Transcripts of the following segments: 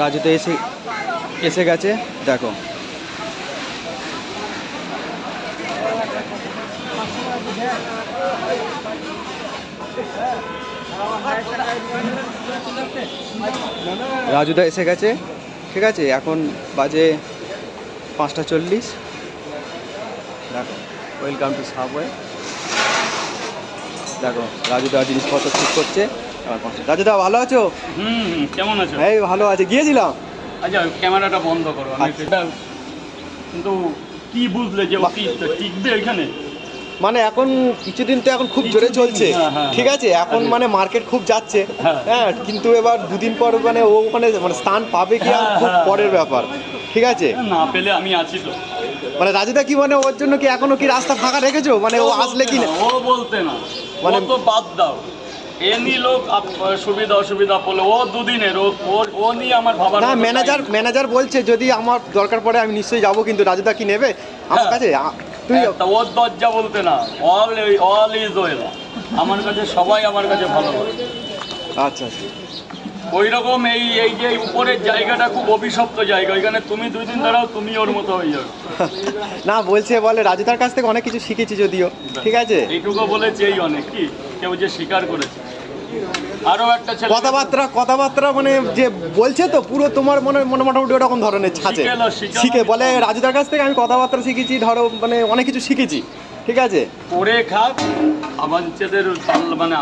রাজুতে এসে এসে গেছে। দেখো। রাজুদা এসে গেছে। ঠিক আছে, এখন বাজে পাঁচটা চল্লিশ। দেখো ওয়েলকাম টু সাবওয়ে দেখো, রাজুদা জিনিসপত্র ঠিক করছে। রাজুদা ভালো আছো? হুম কেমন আছো? এই ভালো আছে গিয়েছিলাম আচ্ছা ক্যামেরাটা বন্ধ করো আচ্ছা। কিন্তু কি বুঝলে যে টিকবে এখানে? মানে এখন কিছুদিন তো এখন খুব জোরে চলছে। হ্যাঁ, হ্যাঁ, ঠিক আছে? এখন আচ্ছা। মানে মার্কেট খুব যাচ্ছে। হ্যাঁ। হ্যাঁ কিন্তু এবার দুদিন পর মানে ও ওখানে মানে স্থান পাবে কি হ্যাঁ, খুব হ্যাঁ, পরের হ্যাঁ। ব্যাপার। ঠিক আছে? না পেলে আমি আছি তো। মানে রাজুদা কি মানে ওর জন্য কি এখনও কি রাস্তা ফাঁকা রেখেছো? মানে ও আসলে কি না ও বলতে না। মানে- তো বাদ দাও। এমনি লোক সুবিধা অসুবিধা পড়লে ও দুদিনের ও ও নিয়ে আমার ভাবার না ম্যানেজার ম্যানেজার বলছে যদি আমার দরকার পড়ে আমি নিশ্চয়ই যাব কিন্তু রাজুদা কি নেবে? আমার হ্যাঁ। কাছে তুই ওর দরজা বলতে না অল অল ইজ ওয়েল আমার কাছে সবাই আমার কাছে ভালো আচ্ছা আচ্ছা। ওই রকম এই এই যে উপরের জায়গাটা খুব অভিশপ্ত জায়গা ওইখানে তুমি দুই দিন দাঁড়াও তুমি ওর মতো হয়ে যাবে। না বলছে বলে রাজুদার কাছ থেকে অনেক কিছু শিখেছি যদিও ঠিক আছে? এইটুকু বলেছে এই অনেক কি? কেউ যে স্বীকার করেছে। আরও একটা ছেলে কথাবার্তা কথাবার্তা মানে যে বলছে তো পুরো তোমার মনে মনে মোটামুটি ওরকম ধরনের ছাঁচে। শিখে বলে রাজুদার কাছ থেকে আমি কথাবার্তা শিখেছি ধরো মানে অনেক কিছু শিখেছি ঠিক আছে? করে খাক আমাদের মানে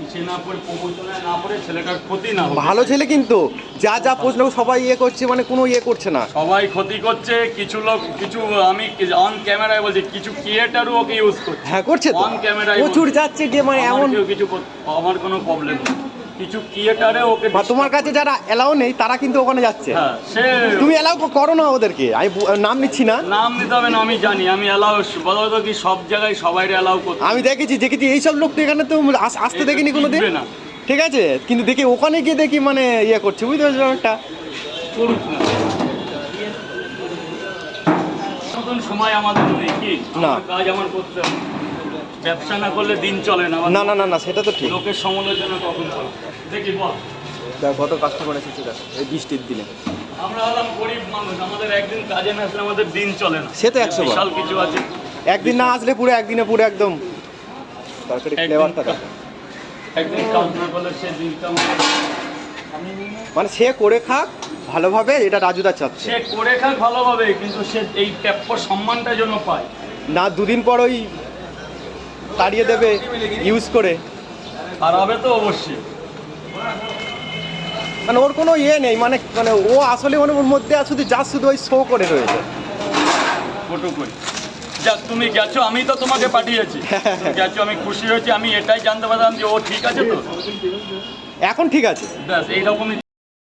পিছিয়ে না পড়ে প্রবচনায় না পড়ে ছেলেটার ক্ষতি না হোক। ভালো ছেলে কিন্তু। যা যা প্রশ্ন সবাই ইয়ে করছে মানে কোনো ইয়ে করছে না। সবাই ক্ষতি করছে কিছু লোক কিছু আমি অন ক্যামেরায় বলছি কিছু ক্রিয়েটারও ওকে ইউজ করছে। হ্যাঁ করছে তো। On camera প্রচুর যাচ্ছে যে মানে আমার এমন কেউ কিছু কর- আমার কোনো প্রবলেম কিছু ক্রিয়েটারে ওকে বা তোমার কাছে যারা এলাও নেই তারা কিন্তু ওখানে যাচ্ছে। হ্যাঁ সে তুমি এলাও করো না ওদেরকে। আমি নাম নিচ্ছি না। নাম নিতে হবে না আমি জানি আমি অ্যালাউ বলো তো কি সব জায়গায় সবাই অ্যালাউ করতে আমি দেখেছি দেখেছি এইসব লোক তো এখানে তো আস- আসতে দেখিনি কোনো দিন। ঠিক আছে? কিন্তু দেখি ওখানে গিয়ে দেখি মানে ইয়ে করছে বুঝতে পারছ না। সময় আমাদের নেই কি? না। কাজ আমার করতে হবে। ব্যবসা না করলে দিন চলে না। না না না না সেটা তো ঠিক। লোকের সমালোচনা কখন করো দেখি বল। কত কাস্টমার এসেছে দেখ এই বৃষ্টির দিনে। আমরা হলাম গরিব মানুষ আমাদের একদিন কাজে না আসলে আমাদের দিন চলে না। সে তো 100 বার। বিশাল কিছু আছে। একদিন না আসলে পুরো একদিনে পুরো একদম। তরকারি একদিন ফ্লেভারটা করলে সে দিনটা মানে সে করে খাক ভালোভাবে এটা রাজুদা চাচ্ছে। সে করে খাক ভালোভাবে কিন্তু সে এই প্রাপ্য সম্মানটা যেন পায়। না দুদিন পর ওই তাড়িয়ে দেবে ইউজ করে। আর হবে তো অবশ্যই। মানে ওর কোনো ইয়ে নেই মানে মানে ও আসলে মানে ওর মধ্যে আর শুধু যা শুধু ওই শো করে রয়েছে। ফটো করি যাক তুমি গেছো আমি তো তোমাকে পাঠিয়েছি। গেছো আমি খুশি হয়েছি আমি এটাই জানতে পারলাম যে ও ঠিক আছে তো? এখন ঠিক আছে। ব্যাস এইরকমই